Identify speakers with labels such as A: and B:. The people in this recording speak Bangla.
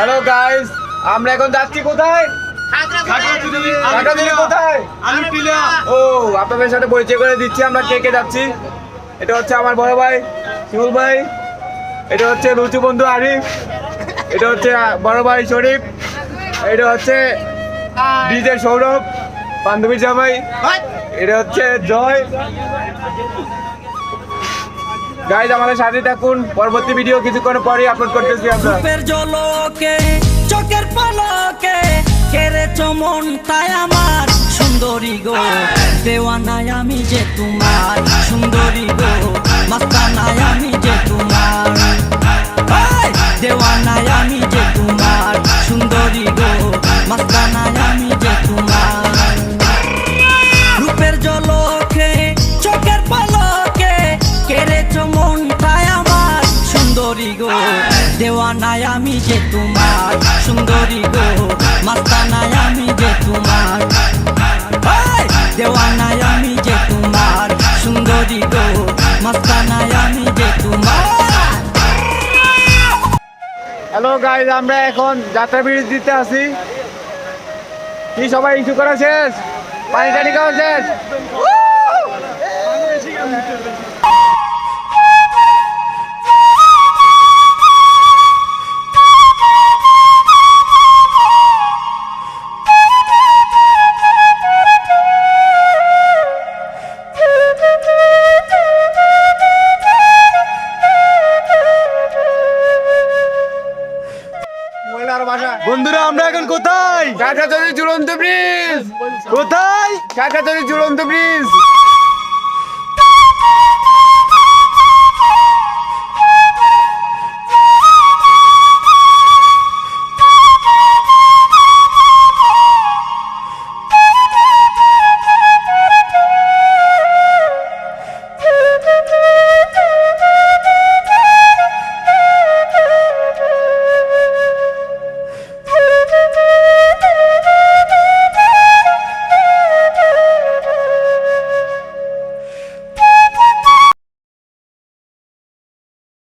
A: হ্যালো গাইস আমরা এখন যাচ্ছি কোথায়? কোথায় ও আপনাদের সাথে পরিচয় করে দিচ্ছি। আমরা কে কে যাচ্ছি? এটা হচ্ছে আমার বড় ভাই শিমুল ভাই। এটা হচ্ছে রুচি বন্ধু আরিফ। এটা হচ্ছে বড় ভাই শরীফ। এটা হচ্ছে ডিজে সৌরভ বান্ধবী জামাই। এটা হচ্ছে জয়। গাইজ আমাদের সাথে থাকুন। পরবর্তী ভিডিও কিছুক্ষণ পরে আপলোড করতেছি
B: সুন্দরী গো, দেওয়ানায় আমি যে তোমার। সুন্দরী গো মাস্তানায় দেওয়ানায় আমি যে তোমার সুন্দরী গো মাস্তানায় আমি যে তোমার। দেওয়ানায় আমি যে তোমার সুন্দরী গো মাস্তানায় আমি যে তোমার।
A: হ্যালো গাইজ আমরা এখন যাত্রা ব্রিজ দিতে আসি। কি সবাই ইস্যু করা শেষ পানি টানি খাওয়া শেষ
C: বন্ধুরা আমরা এখন কোথায়?
A: কাঁটাতলি ঝুলন্ত ব্রিজ।
C: কোথায়?
A: কাঁটাতলি ঝুলন্ত ব্রিজ।